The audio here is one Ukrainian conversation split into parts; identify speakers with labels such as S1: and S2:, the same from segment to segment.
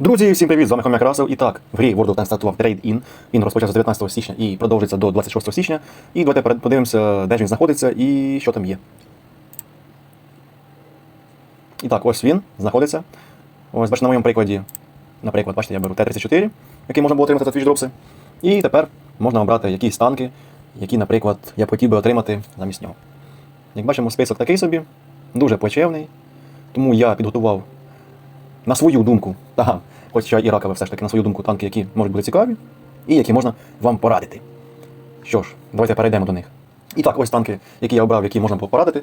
S1: Друзі, всім привіт! З вами Хомяк Расов. І так, в грі World of Tanks стартував Trade-In. Він розпочався з 19 січня і продовжиться до 26 січня. І давайте подивимося, де ж він знаходиться і що там є. І так, ось він знаходиться. Ось, бачите, на моєму прикладі. Наприклад, бачите, я беру Т-34, який можна було отримати за твічдропси. І тепер можна обрати якісь танки, які, наприклад, я б хотів би отримати замість нього. Як бачимо, список такий собі, дуже плачевний. Тому я підготував на свою думку, ага, хоча і ракове все ж таки на свою думку танки, які можуть бути цікаві, і які можна вам порадити. Що ж, давайте перейдемо до них. І так, ось танки, які я обрав, які можна було порадити.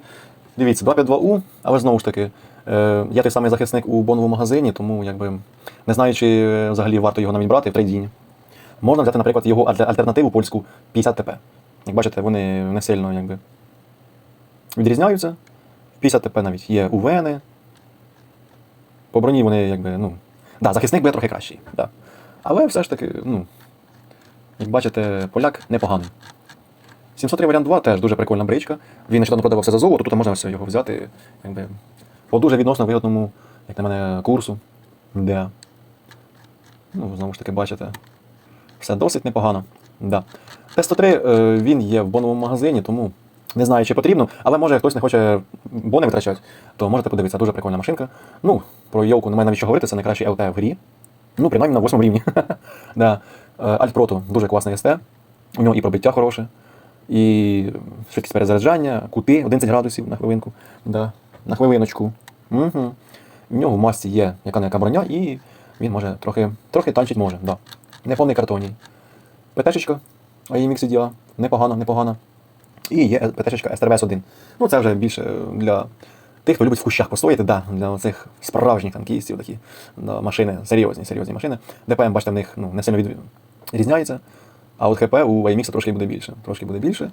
S1: Дивіться, 252У, але знову ж таки, е, я той самий захисник у боновому магазині, тому якби не знаю, чи е, взагалі варто його навіть брати в трейдіні. Можна взяти, наприклад, його альтернативу польську 50 ТП. Як бачите, вони не сильно якби, відрізняються. В 50 ТП навіть є УВНи, по броні вони якби, ну. Да, захисник буде трохи кращий. Да. Але все ж таки, ну. Як бачите, поляк непоганий. 703 варіант 2 теж дуже прикольна бричка. Він нещодавно продавався за золото, тут можна ось його взяти якби, по дуже відносно вигідному, як на мене, курсу. Да. Ну, знову ж таки, бачите. Все досить непогано. Да. Т-103 е, він є в боновому магазині, тому не знаю, чи потрібно, але може хтось не хоче бони витрачати, то можете подивитися, дуже прикольна машинка. Ну, про Йолку немає навіщо говорити, це найкращий ЛТ в грі. Ну, принаймні на восьмому рівні. да. Е, Альтпроту дуже класний СТ. У нього і пробиття хороше, і швидкість перезаряджання, кути 11 градусів на хвилинку. Да. На хвилиночку. Угу. В нього в масці є яка не яка броня, і він може трохи, трохи танчить може. Да. Неповний картоній. ПТшечка AMX DA. Непогана, непогана. І є ПТшечка STRVS-1. Ну, це вже більше е, для тих, хто любить в кущах постояти, да, для цих справжніх танкістів, такі да, машини, серйозні, серйозні машини. ДПМ, бачите, в них ну, не сильно відрізняється. А от ХП у IMX трошки буде більше. Трошки буде більше.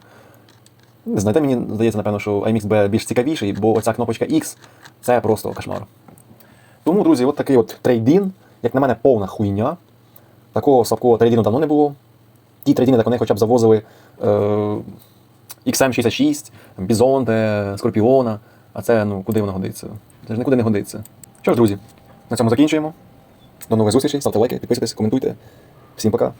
S1: Не знаєте, мені здається, напевно, що IMX буде більш цікавіший, бо оця кнопочка X це просто кошмар. Тому, друзі, от такий от трейдин, як на мене, повна хуйня. Такого слабкого трейдину давно не було. Ті трейдини, так вони хоча б завозили е, XM66, Бізонте, Скорпіона. А це ну куди воно годиться? Це ж нікуди не годиться. Що ж, друзі, на цьому закінчуємо. До нових зустрічей, ставте лайки, підписуйтесь, коментуйте. Всім пока.